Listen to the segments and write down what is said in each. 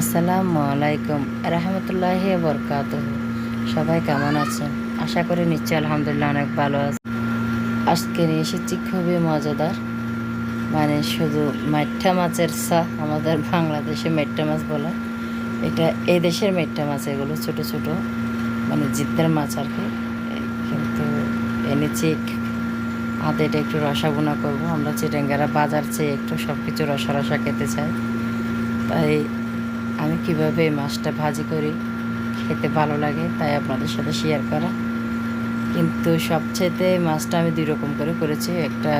আসসালামু আলাইকুম, রহমতুল্লাহ বরকাত সবাই কেমন আছেন? আশা করি নিশ্চয় আলহামদুলিল্লাহ অনেক ভালো আছে আজকে নিয়ে এসেছি খুবই মজাদার মানে শুধু মাইঠা মাছের সা আমাদের বাংলাদেশে মেট্টা মাছ বলে। এটা এই দেশের মেট্টা মাছ, এগুলো ছোট ছোট মানে জিদ্দার মাছ আর কি। কিন্তু এনেছি হাতে, এটা একটু রসা বোনা করব। আমরা চিটেঙ্গারা বাজার চেয়ে একটু সব কিছু রসা রসা খেতে চাই। তাই আমি কীভাবে মাছটা ভাজি করি, খেতে ভালো লাগে তাই আপনাদের সাথে শেয়ার করা। কিন্তু সবচেয়েতে মাছটা আমি দুই রকম করে করেছি, একটা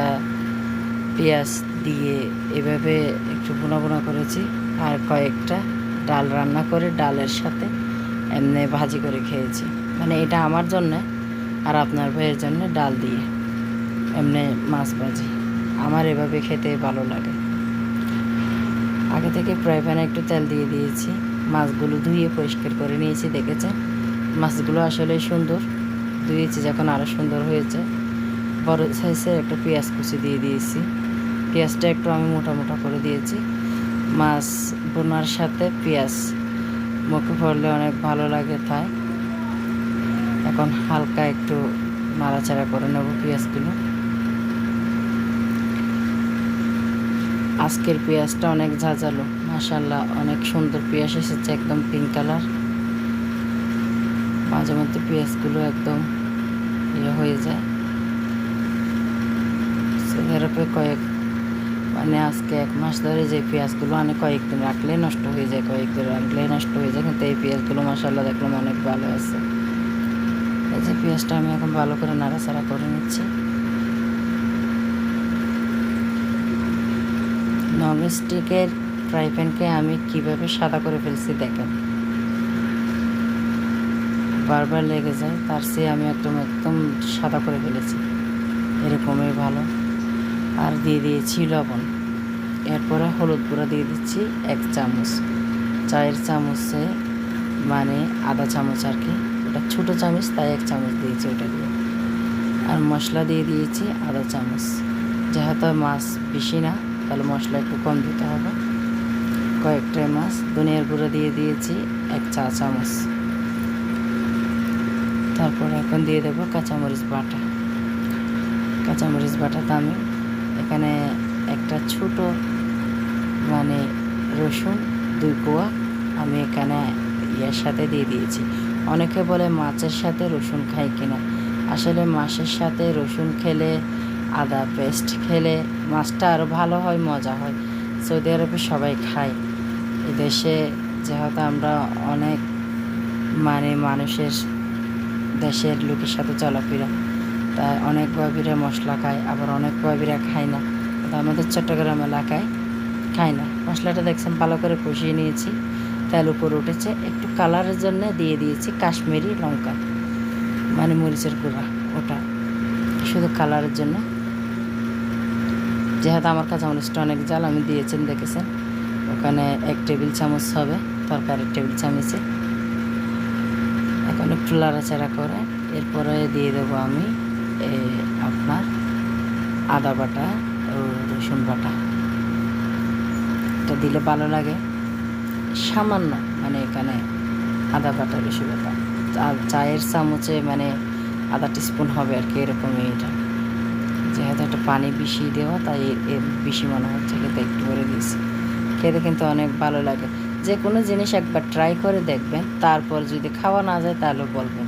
পেঁয়াজ দিয়ে এভাবে একটু বোনা বোনা করেছি আর কয়েকটা ডাল রান্না করে ডালের সাথে এমনি ভাজি করে খেয়েছি। মানে এটা আমার জন্যে আর আপনার ভাইয়ের জন্য ডাল দিয়ে এমনি মাছ ভাজি। আমার এভাবে খেতে ভালো লাগে। আগে থেকে ফ্রাই প্যানে একটু তেল দিয়ে দিয়েছি। মাছগুলো ধুয়ে পরিষ্কার করে নিয়েছি, দেখেছেন? মাছগুলো আসলে সুন্দর। ধুয়েছি যখন আরও সুন্দর হয়েছে। বড় সাইজে একটা পেঁয়াজ কুচি দিয়ে দিয়েছি। পেঁয়াজটা একটু আমি মোটা মোটা করে দিয়েছি। মাছ বোনার সাথে পেঁয়াজ মুখে পড়লে অনেক ভালো লাগে তাই। এখন হালকা একটু নাড়াচাড়া করে নেব পেঁয়াজগুলো। আজকের পেঁয়াজটা অনেক ঝাঁঝালো মাসাল্লাহ অনেক সুন্দর পেঁয়াজ এসেছে, একদম পিঙ্ক কালার মাঝে মধ্যে পেঁয়াজগুলো একদম ইয়ে হয়ে যায়। সেখানে কয়েক মানে আজকে এক মাস ধরে যে পেঁয়াজগুলো অনেক কয়েকদিন রাখলে নষ্ট হয়ে যায় কয়েকদিন রাখলে নষ্ট হয়ে যায়, কিন্তু এই পেঁয়াজগুলো মাসাল্লাহ দেখলাম অনেক ভালো আছে। এই যে পেঁয়াজটা আমি এখন ভালো করে নাড়াচাড়া করে নিচ্ছি। ননস্টিকের ফ্রাই প্যানকে আমি কীভাবে সাদা করে ফেলছি দেখেন। বারবার লেগে যায়, তার চেয়ে আমি একদম একদম সাদা করে ফেলেছি। এরকমই ভালো। আর দিয়ে দিয়েছি লবণ। এরপরে হলুদ গুঁড়া দিয়ে দিচ্ছি এক চামচ। চায়ের চামচে মানে আধা চামচ আর কি। ওটা ছোটো চামচ, তাই এক চামচ দিয়েছি ওটা দিয়ে। আর মশলা দিয়ে দিয়েছি আধা চামচ। যেহেতু মাছ বেশি না তাহলে মশলা একটু কম দিতে হবে। কয়েকটা মাছ ধনিয়ার গুঁড়ো দিয়ে দিয়েছি, এক চা চামচ। তারপর এখন দিয়ে দেবো কাঁচামরিচ বাটা। কাঁচামরিচ বাটাতে আমি এখানে একটা ছোট মানে রসুন, দুই কোয়া আমি এখানে ইয়ের সাথে দিয়ে দিয়েছি। অনেকে বলে মাছের সাথে রসুন খাই কিনা। আসলে মাছের সাথে রসুন খেলে আদা পেস্ট খেলে মাছটা আরও ভালো হয়, মজা হয়। সৌদি আরবে সবাই খায়। এদেশে যেহেতু আমরা অনেক মানে মানুষের দেশের লোকের সাথে চলাফেরা, তাই অনেক বাবিরা মশলা খায়, আবার অনেক বাবিরা খায় না। কিন্তু আমাদের চট্টগ্রাম এলাকায় খায় না। মশলাটা দেখছেন, ভালো করে কষিয়ে নিয়েছি। তেল উপরে উঠেছে। একটু কালারের জন্য দিয়ে দিয়েছি কাশ্মীরি লঙ্কা মানে মরিচের গুঁড়া, ওটা। শুধু কালারের জন্য। যেহেতু আমার কাছে কাঁচামরিচটা অনেক জাল, আমি দিয়েছেন, দেখেছেন। ওখানে এক টেবিল চামচ হবে, তরকারির টেবিল চামচে। এখন একটু লাড়াচাড়া করে, এরপরে দিয়ে দেবো আমি আপনার আদা বাটা ও রসুন বাটা। এটা দিলে ভালো লাগে। সামান্য মানে এখানে আদা বাটা রসুন বাটা চায়ের চামচে মানে আধা টিস্পুন হবে আর কি, এরকমই এটা। যেহেতু একটা পানি বেশি দেওয়া, তাই এর বেশি মনে হচ্ছে খেতে একটু করে দিয়েছি খেতে কিন্তু অনেক ভালো লাগে। যে কোনো জিনিস একবার ট্রাই করে দেখবেন, তারপর যদি খাওয়া না যায় তাহলে বলবেন।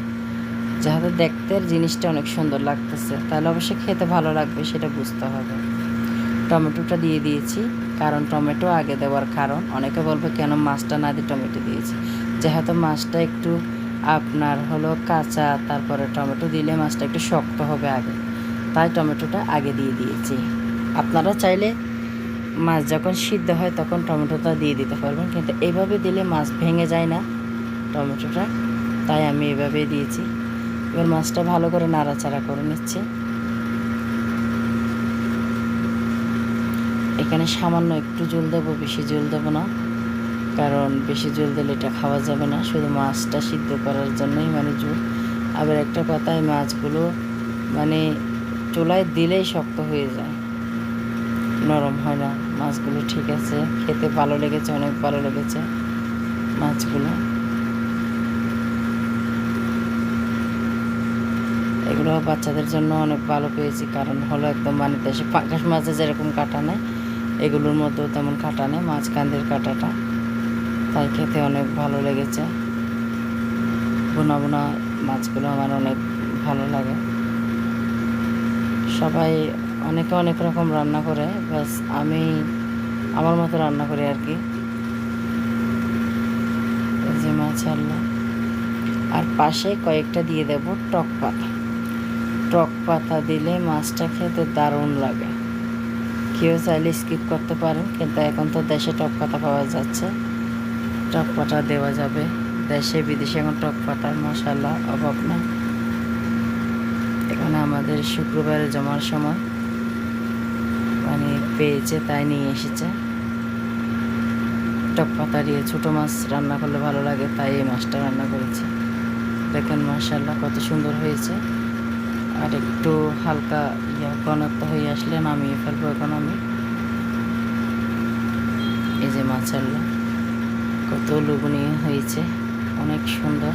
যেহেতু দেখতে জিনিসটা অনেক সুন্দর লাগতেছে, তাহলে অবশ্যই খেতে ভালো লাগবে, সেটা বুঝতে হবে। টমেটোটা দিয়ে দিয়েছি, কারণ টমেটো আগে দেওয়ার কারণ। অনেকে বলবে, কেন মাছটা না দিয়ে টমেটো দিয়েছি? যেহেতু মাছটা একটু আপনার হলো কাঁচা, তারপরে টমেটো দিলে মাছটা একটু শক্ত হবে আগে। তাই টমেটোটা আগে দিয়ে দিয়েছি। আপনারা চাইলে মাছ যখন সিদ্ধ হয় তখন টমেটোটা দিয়ে দিতে পারবেন, কিন্তু এইভাবে দিলে মাছ ভেঙে যায় না টমেটোটা। তাই আমি এভাবে দিয়েছি। এবার মাছটা ভালো করে নাড়াচাড়া করে নিচ্ছি। এখানে সামান্য একটু জল দেবো, বেশি জল দেবো না, কারণ বেশি জল দিলে এটা খাওয়া যাবে না। শুধু মাছটা সিদ্ধ করার জন্যই মানে জল। আবার একটা কথায় মাছগুলো মানে চুলায় দিলেই শক্ত হয়ে যায়। নরম হয় না। মাছগুলো ঠিক আছে। খেতে ভালো লেগেছে, অনেক ভালো লেগেছে মাছগুলো। এগুলো বাচ্চাদের জন্য অনেক ভালো পেয়েছি, কারণ হলো একদম মানে দেশে পাঙ্কাশ মাছে যেরকম কাটা নেয়, এগুলোর মধ্যেও তেমন কাটা নেই মাছ কান্দির কাটাটা। তাই খেতে অনেক ভালো লেগেছে। বোনা বোনা মাছগুলো আমার অনেক ভালো লাগে। সবাই অনেকে অনেক রকম রান্না করে বাস আমি আমার মতো রান্না করি আর কি। যে মাছ আল্লাহ আর পাশে কয়েকটা দিয়ে দেব টক পাতা। টক পাতা দিলে মাছটা খেতে দারুণ লাগে। কেউ চাইলে স্কিপ করতে পারেন, কিন্তু এখন তো দেশে টক পাতা পাওয়া যাচ্ছে। টক পাতা দেওয়া যাবে। দেশে বিদেশে এখন টক পাতার মশালা অভাব না এখানে আমাদের শুক্রবারে জমার সময়। মানে পেয়েছে, তাই নিয়ে এসেছে। টক পাতা দিয়ে ছোটো মাছ রান্না করলে ভালো লাগে, তাই এই মাছটা রান্না করেছি। দেখেন মাশাল্লাহ কত সুন্দর হয়েছে। আর একটু হালকা ইয়া ঘনত্ব হয়ে আসলে নামিয়ে ফেলব এখন আমি। এই যে মাছাল্লা কত লোভনীয় হয়েছে, অনেক সুন্দর।